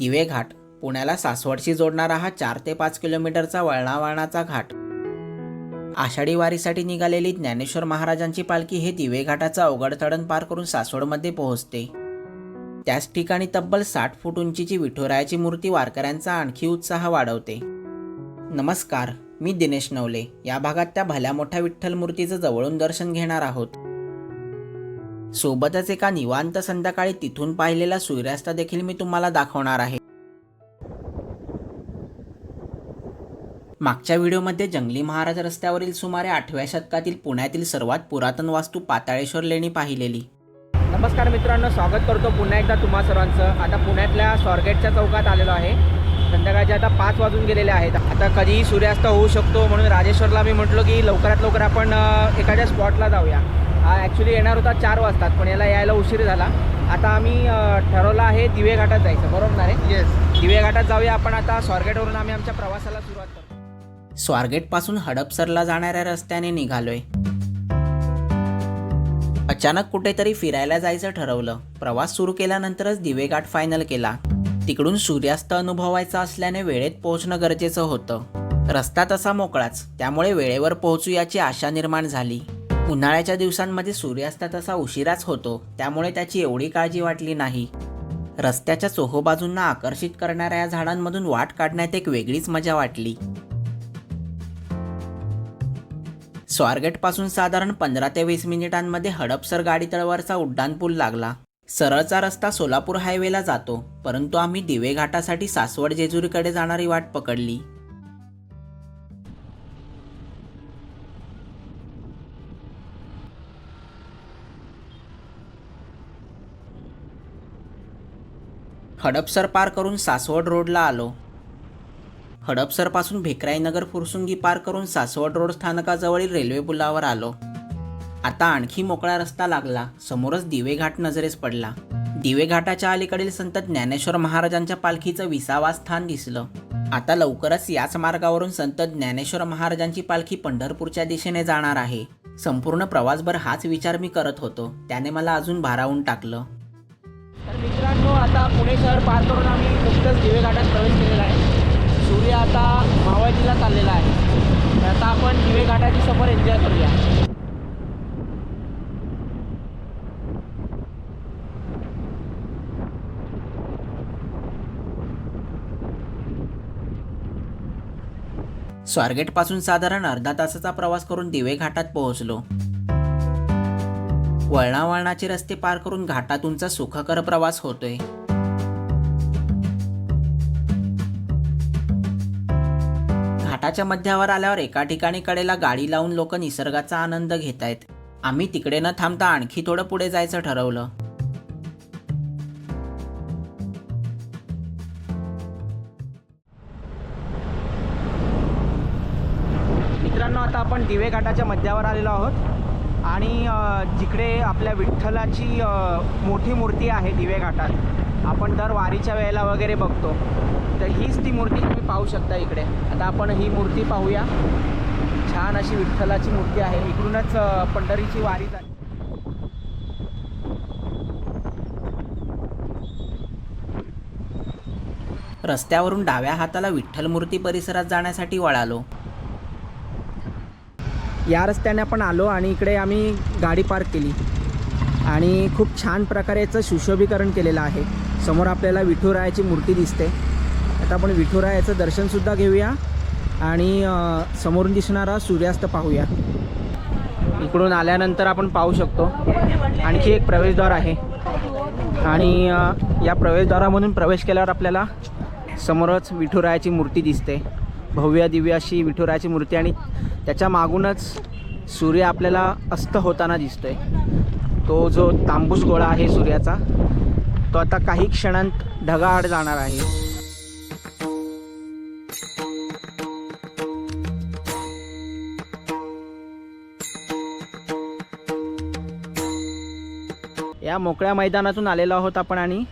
दिवे घाट. पुण्याला सासवडशी जोडणारा हा चार ते पाच किलोमीटरचा वळणावळणाचा घाट. आषाढी वारीसाठी निघालेली ज्ञानेश्वर महाराजांची पालखी हे दिवे घाटाचा अवघड तडण पार करून सासवडमध्ये पोहोचते. त्याच ठिकाणी तब्बल साठ फूट उंचीची विठुरायाची मूर्ती वारकऱ्यांचा आणखी उत्साह वाढवते. नमस्कार मी दिनेश नवले. या भागात त्या भल्या मोठ्या विठ्ठल मूर्तीचं जवळून दर्शन घेणार आहोत. सोबतच एका निवांत संध्याकाळी तिथून पाहिलेला सूर्यास्त देखील मी तुम्हाला दाखवणार आहे. मागच्या व्हिडिओमध्ये जंगली महाराज रस्त्यावरील सुमारे आठव्या शतकातील पुण्यातील सर्वात पुरातन वास्तू पाताळेश्वर लेणी पाहिलेली. नमस्कार मित्रांनो स्वागत करतो पुन्हा एकदा तुम्हा सर्वांचं. आता पुण्यातल्या स्वारगेटच्या चौकात आलेलो आहे. संध्याकाळचे आता पाच वाजून गेलेले आहेत. आता कधीही सूर्यास्त होऊ शकतो म्हणून राजेश्वरला मी म्हटलो की लवकरात लवकर आपण एखाद्या स्पॉटला जाऊया. हा ॲक्च्युली येणार होता चार वाजतात पण याला यायला उशीर झाला. आता आम्ही ठरवलं आहे दिवे घाटात जायचं बरोबर ना रे? येस दिवे घाटात जाऊया आपण आता स्वारगेटवरून आम्ही आमच्या प्रवासाला सुरुवात करतो. स्वारगेटपासून हडपसरला जाणाऱ्या रस्त्याने निघालोय. अचानक कुठेतरी फिरायला जायचं ठरवलं. प्रवास सुरू केल्यानंतरच दिवेघाट फायनल केला. तिकडून सूर्यास्त अनुभवायचा असल्याने वेळेत पोहोचणं गरजेचं होतं. रस्ता तसा मोकळाच त्यामुळे वेळेवर पोहोचू याची आशा निर्माण झाली. उन्हाळ्याच्या दिवसांमध्ये सूर्यास्त तसा उशिराच होतो त्यामुळे त्याची एवढी काळजी वाटली नाही. रस्त्याच्या चोहोबाजूंना आकर्षित करणाऱ्या या झाडांमधून वाट काढण्यात एक वेगळीच मजा वाटली. स्वारगेटपासून साधारण पंधरा ते वीस मिनिटांमध्ये हडपसर गाडी तळवरचा उड्डाणपूल लागला. सरळचा रस्ता सोलापूर हायवेला जातो परंतु आम्ही दिवे घाटासाठी सासवड जेजुरीकडे जाणारी वाट पकडली. हडपसर पार करून सासवड रोडला आलो. हडपसरपासून भिक्राईनगर फुरसुंगी पार करून सासवड रोड स्थानकाजवळील रेल्वे पुलावर आलो. आता आणखी मोकळा रस्ता लागला. समोरच दिवेघाट नजरेस पडला. दिवेघाटाच्या अलीकडील संत ज्ञानेश्वर महाराजांच्या पालखीचं विसावा स्थान दिसलं. आता लवकरच याच मार्गावरून संत ज्ञानेश्वर महाराजांची पालखी पंढरपूरच्या दिशेने जाणार आहे. संपूर्ण प्रवासभर हाच विचार मी करत होतो. त्याने मला अजून भारावून टाकलं. मित्रांनो आता पुणे शहर पार करून आम्ही नुकतंच दिवे घाटात प्रवेश केलेला आहे. सूर्य आता मावळतीला चाललेला आहे. आता आपण दिवे घाटाची सफर एन्जॉय करूया. स्वारगेटपासून साधारण अर्धा तासाचा प्रवास करून दिवे घाटात पोहोचलो. वळणावळणाचे रस्ते पार करून घाटातूनचा सुखकर प्रवास होतोय. घाटाच्या मध्यावर आल्यावर एका ठिकाणी कडेला गाडी लावून लोक निसर्गाचा आनंद घेत आहेत आम्ही तिकडे न थांबता आणखी थोडं पुढे जायचं ठरवलं. मित्रांनो आता आपण दिवे घाटाच्या मध्यावर आलेलो आहोत. आणि जिकडे आपल्या विठ्ठलाची मोठी मूर्ती आहे दिवे घाटात आपण दर वारीच्या वेळेला वगैरे बघतो. तर हीच ती मूर्ती तुम्ही पाहू शकता इकडे. आता आपण ही मूर्ती पाहूया. छान अशी विठ्ठलाची मूर्ती आहे. इकडूनच पंढरीची वारी झाली रस्त्यावरून डाव्या हाताला विठ्ठल मूर्ती परिसरात जाण्यासाठी वळालो. या रस्त्याने आपण आलो आणि इकडे आम्ही गाडी पार्क केली. आणि खूप छान प्रकारे याचं सुशोभीकरण केलेलं आहे. समोर आपल्याला विठुरायाची मूर्ती दिसते. आता आपण विठुरायाचं दर्शनसुद्धा घेऊया आणि समोरून दिसणारा सूर्यास्त पाहूया. इकडून आल्यानंतर आपण पाहू शकतो. आणखी एक प्रवेशद्वार आहे. आणि या प्रवेशद्वारामधून प्रवेश केल्यावर आपल्याला समोरच विठुरायाची मूर्ती दिसते. भव्य दिव्य अशी विठुरायाची मूर्ती आणि त्याच्या मागूनच सूर्य आपल्याला अस्त होताना दिसतोय. तो जो तांबूस गोळा आहे सूर्याचा तो आता काही क्षणांत ढगाआड जाणार आहे. या मोकळ्या मैदानातून आलेलो आहोत आपण आणि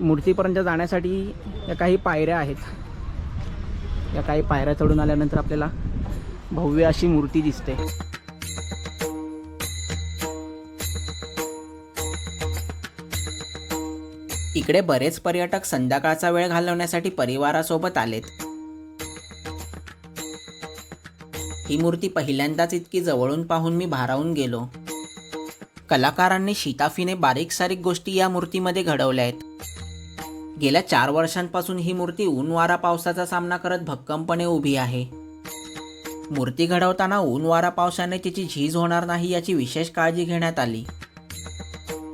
मूर्तीपर्यंत जाण्यासाठी या काही पायऱ्या आहेत. या काही पायऱ्या चढून आल्यानंतर आपल्याला भव्य अशी मूर्ती दिसते. इकडे बरेच पर्यटक संध्याकाळचा वेळ घालवण्यासाठी परिवारासोबत आलेत. ही मूर्ती पहिल्यांदाच इतकी जवळून पाहून मी भारावून गेलो. कलाकारांनी शिताफीने बारीक सारीक गोष्टी या मूर्तीमध्ये घडवल्या आहेत गेल्या चार वर्षांपासून ही मूर्ती ऊन वारा पावसाचा सामना करत भक्कमपणे उभी आहे. मूर्ती घडवताना ऊन वारा पावसाने तिची झीज होणार नाही याची विशेष काळजी घेण्यात आली.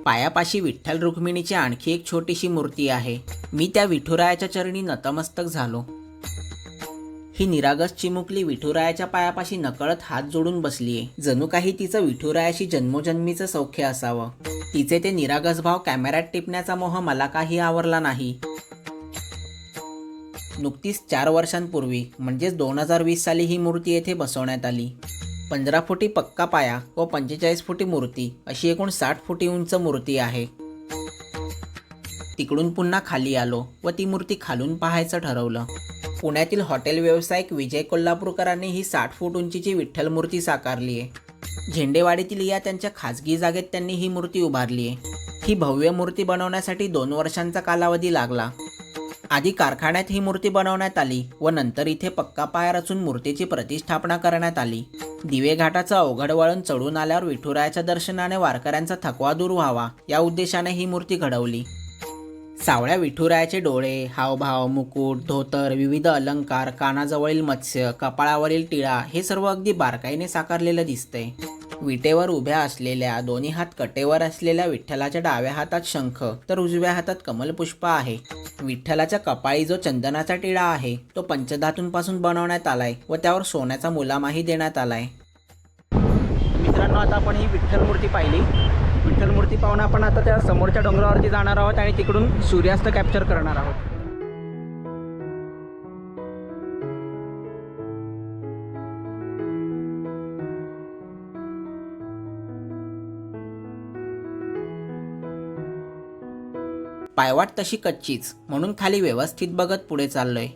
पायापाशी विठ्ठल रुक्मिणीची आणखी एक छोटीशी मूर्ती आहे. मी त्या विठुरायाच्या चरणी नतमस्तक झालो. ही निरागस चिमुकली विठुरायाच्या पायापाशी नकळत हात जोडून बसलीये. जणू काही तिचं विठुरायाशी जन्मोजन्मीचं सौख्य असावं. तिचे ते निरागस भाव कॅमेऱ्यात टिपण्याचा मोह मला काही आवरला नाही. नुकतीच चार वर्षांपूर्वी म्हणजेच दोन हजार वीस साली ही मूर्ती येथे बसवण्यात आली. पंधरा फुटी पक्का पाया व पंचेचाळीस फुटी मूर्ती अशी एकूण साठ फुटी उंच मूर्ती आहे. तिकडून पुन्हा खाली आलो व ती मूर्ती खालून पाहायचं ठरवलं. पुण्यातील हॉटेल व्यावसायिक विजय कोल्हापूरकरांनी ही साठ फूट उंचीची विठ्ठल मूर्ती साकारली आहे. झेंडेवाडीतील या त्यांच्या खाजगी जागेत त्यांनी ही मूर्ती उभारली आहे. ही भव्य मूर्ती बनवण्यासाठी दोन वर्षांचा कालावधी लागला. आधी कारखान्यात ही मूर्ती बनवण्यात आली व नंतर इथे पक्का पाया रचून मूर्तीची प्रतिष्ठापना करण्यात आली. दिवे घाटाचं अवघड वळण चढून आल्यावर विठुरायाच्या दर्शनाने वारकऱ्यांचा थकवा दूर व्हावा या उद्देशाने ही मूर्ती घडवली. सावळ्या विठुरायाचे डोळे हावभाव मुकुट धोतर विविध अलंकार कानाजवळील मत्स्य कपाळावरील टिळा हे सर्व अगदी बारकाईने साकारलेलं दिसतंय. विटेवर उभ्या असलेल्या दोन्ही हात कटेवर असलेल्या विठ्ठलाच्या डाव्या हातात शंख तर उजव्या हातात कमलपुष्प आहे. विठ्ठलाच्या कपाळी जो चंदनाचा टिळा आहे तो पंचधातूंपासून बनवण्यात आलाय व त्यावर सोन्याचा मुलामाही देण्यात आलाय. मित्रांनो आता आपण ही विठ्ठल मूर्ती पाहिली. विठ्ठल मूर्ती पाहून आपण आता त्या समोरच्या डोंगरावरती जाणार आहोत आणि तिकडून सूर्यास्त कॅप्चर करणार आहोत. पायवाट तशी कच्चीच म्हणून खाली व्यवस्थित बघत पुढे चाललोय.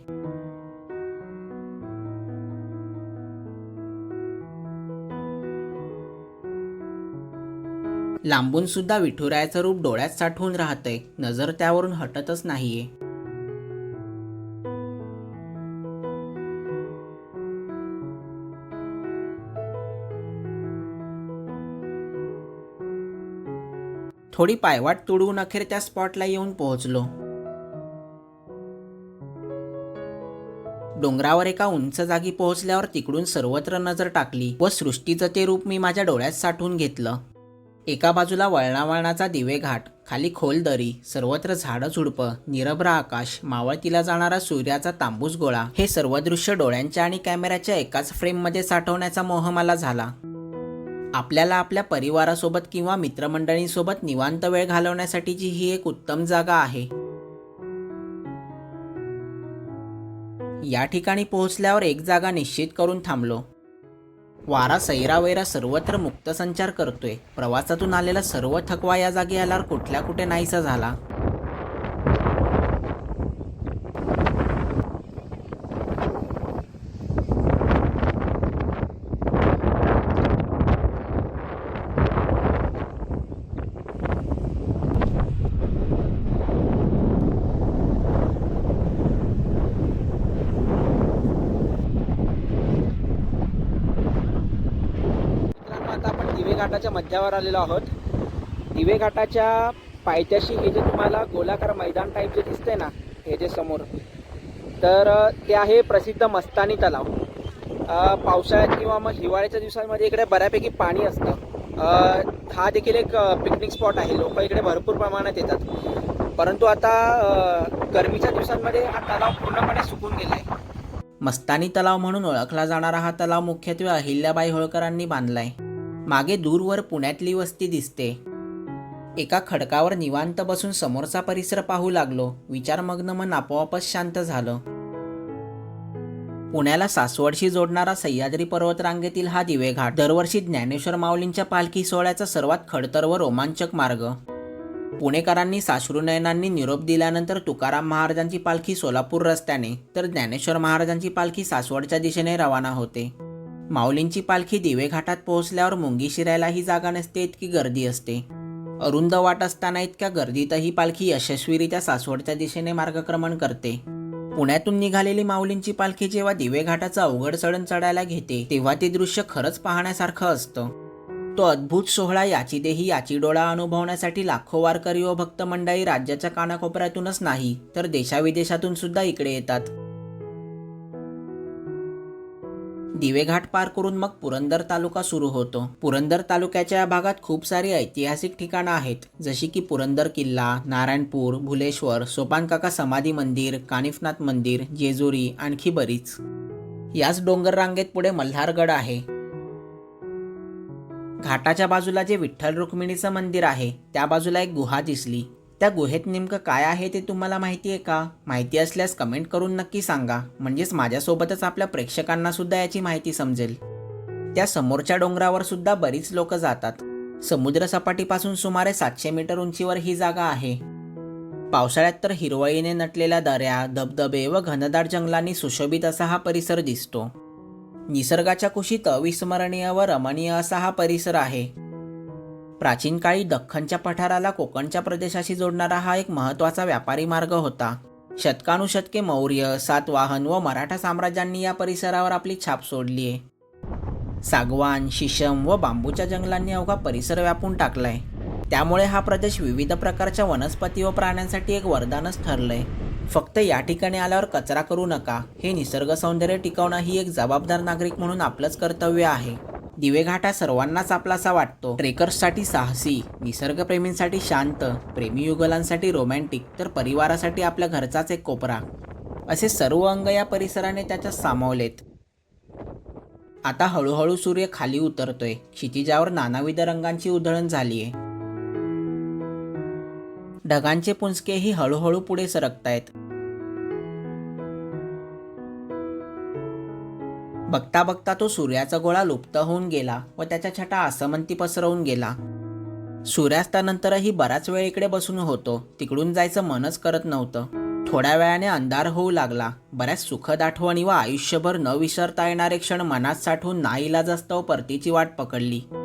लांबून सुद्धा विठुरायाचं रूप डोळ्यात साठवून राहतंय नजर त्यावरून हटतच नाहीये. थोडी पायवाट तुडवून अखेर त्या स्पॉटला येऊन पोहोचलो. डोंगरावर एका उंच जागी पोहोचल्यावर तिकडून सर्वत्र नजर टाकली व सृष्टीचं ते रूप मी माझ्या डोळ्यात साठवून घेतलं. एका बाजूला वळणावळणाचा दिवे घाट खाली खोल दरी सर्वत्र झाडं झुडपं निरभ्र आकाश मावळतीला जाणारा सूर्याचा तांबूस गोळा हे सर्व दृश्य डोळ्यांच्या आणि कॅमेऱ्याच्या एकाच फ्रेममध्ये साठवण्याचा मोह मला झाला. आपल्याला आपल्या परिवारासोबत किंवा मित्रमंडळींसोबत निवांत वेळ घालवण्यासाठीची ही एक उत्तम जागा आहे. या ठिकाणी पोहोचल्यावर एक जागा निश्चित करून थांबलो. वारा सैरावैरा सर्वत्र मुक्त संचार करतोय. प्रवासातून आलेला सर्व थकवा या जागी आल्यावर कुठल्या कुठे नाहीसा झाला मित्रांनो आता आपण दिवे घाटाच्या मध्यावर आलेलो आहोत. दिवे घाटाच्या पायथ्याशी हे जे तुम्हाला गोलाकार मैदान टाईप जे दिसतंय ना हे जे समोर तर ते आहे प्रसिद्ध मस्तानी तलाव. पावसाळ्यात किंवा मग हिवाळ्याच्या दिवसांमध्ये इकडे बऱ्यापैकी पाणी असतं. हा देखील एक पिकनिक स्पॉट आहे. लोक इकडे भरपूर प्रमाणात येतात. परंतु आता गरमीच्या दिवसांमध्ये हा तलाव पूर्णपणे सुकून गेला आहे मस्तानी तलाव म्हणून ओळखला जाणारा हा तलाव मुख्यत्वे अहिल्याबाई होळकरांनी बांधला आहे मागे दूरवर पुण्यातली वस्ती दिसते. एका खडकावर निवांत बसून समोरचा परिसर पाहू लागलो. विचारमग्न मन आपोआपच शांत झालं. पुण्याला सासवडशी जोडणारा सह्याद्री पर्वतरांगेतील हा दिवेघाट दरवर्षी ज्ञानेश्वर माऊलींच्या पालखी सोहळ्याचा सर्वात खडतर व रोमांचक मार्ग. पुणेकरांनी साश्रुनयनांनी निरोप दिल्यानंतर तुकाराम महाराजांची पालखी सोलापूर रस्त्याने तर ज्ञानेश्वर महाराजांची पालखी सासवडच्या दिशेने रवाना होते. माऊलींची पालखी दिवे घाटात पोहोचल्यावर मुंगी शिरायलाही जागा नसते इतकी गर्दी असते. अरुंद वाट असताना इतक्या गर्दीतही पालखी यशस्वीरित्या सासवडच्या दिशेने मार्गक्रमण करते. पुण्यातून निघालेली माऊलींची पालखी जेव्हा दिवेघाटाचं अवघड चढण चढायला घेते तेव्हा ते दृश्य खरंच पाहण्यासारखं असतं. तो अद्भुत सोहळा याची देही याची डोळा अनुभवण्यासाठी लाखो वारकरी व भक्त मंडळी राज्याच्या कानाकोपऱ्यातूनच नाही तर देशाविदेशातून सुद्धा इकडे येतात. दिवेघाट पार करून मग पुरंदर तालुका सुरू होतो. पुरंदर तालुक्याच्या या भागात खूप सारी ऐतिहासिक ठिकाणं आहेत. जशी की पुरंदर किल्ला नारायणपूर भुलेश्वर सोपानकाका समाधी मंदिर कानिफनाथ मंदिर जेजुरी आणखी बरीच. याच डोंगर रांगेत पुढे मल्हारगड आहे. घाटाच्या बाजूला जे विठ्ठल रुक्मिणीचं मंदिर आहे त्या बाजूला एक गुहा दिसली. त्या गुहेत नेमकं काय आहे ते तुम्हाला माहिती आहे का? माहिती असल्यास कमेंट करून नक्की सांगा. म्हणजेच माझ्यासोबतच आपल्या प्रेक्षकांना सुद्धा याची माहिती समजेल. त्या समोरच्या डोंगरावर सुद्धा बरीच लोक जातात. समुद्रसपाटीपासून सुमारे सातशे मीटर उंचीवर ही जागा आहे. पावसाळ्यात तर हिरवळीने नटलेल्या दऱ्या धबधबे व घनदाट जंगलांनी सुशोभित असा हा परिसर दिसतो. निसर्गाच्या कुशीत अविस्मरणीय व रमणीय असा हा परिसर आहे. प्राचीन काळी दख्खनच्या पठाराला कोकणच्या प्रदेशाशी जोडणारा हा एक महत्त्वाचा व्यापारी मार्ग होता. शतकानुशतके मौर्य सातवाहन व मराठा साम्राज्यांनी या परिसरावर आपली छाप सोडली आहे. सागवान शिशम व बांबूच्या जंगलांनी अवघा परिसर व्यापून टाकलाय. त्यामुळे हा प्रदेश विविध प्रकारच्या वनस्पती व प्राण्यांसाठी एक वरदानच ठरलंय. फक्त या ठिकाणी आल्यावर कचरा करू नका. हे निसर्ग सौंदर्य टिकवणं ही एक जबाबदार नागरिक म्हणून आपलंच कर्तव्य आहे. दिवेघाट हा सर्वांनाच आपलासा वाटतो. ट्रेकर्ससाठी साहसी निसर्गप्रेमींसाठी शांत प्रेमी युगलांसाठी रोमॅन्टिक तर परिवारासाठी आपल्या घरचाच एक कोपरा. असे सर्व अंग या परिसराने त्याच्यात सामावलेत. आता हळूहळू सूर्य खाली उतरतोय. क्षितिजावर नानाविध रंगांची उधळण झालीये. ढगांचे पुंजकेही हळूहळू पुढे सरकतायत. बघता बघता तो सूर्याचा गोळा लुप्त होऊन गेला व त्याच्या छटा आसमंती पसरवून गेला. सूर्यास्तानंतरही बराच वेळ इकडे बसून होतो. तिकडून जायचं मनच करत नव्हतं. थोड्या वेळाने अंधार होऊ लागला. बऱ्याच सुखद आठवणी व आयुष्यभर न विसरता येणारे क्षण मनात साठवून नाईलाजास्तव परतीची वाट पकडली तर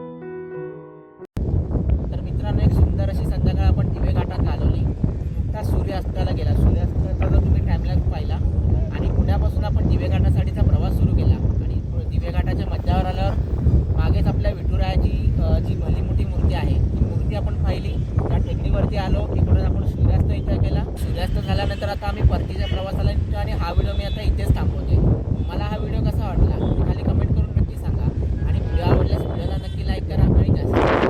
मित्रांनो एक सुंदर अशी संध्याकाळ आपण दिवे घाटात घालवली नुकताच सूर्य अस्ताला गेला सूर्यास्ताचा जर तुम्ही टाइमलॅप्स पाहिला आणि पुण्यापासून आपण दिवे घाटासाठीचा प्रवास सुरू केला आणि दिवे घाटाच्या मध्यावर आल्यावर मागेच आपल्या विठुरायाची अ, जी भली मोठी मूर्ती आहे ती मूर्ती आपण पाहिली वरती आलो तिकडून आपण सूर्यास्त एन्जॉय केला. सूर्यास्त झाल्यानंतर आता आम्ही परतीच्या प्रवासाला निघतो आणि हा व्हिडिओ मी आता इथेच थांबवते मला हा व्हिडिओ कसा वाटला खाली कमेंट करून नक्की सांगा. आणि व्हिडिओ आवडल्यास व्हिडिओला नक्की लाईक करा आणि जास्त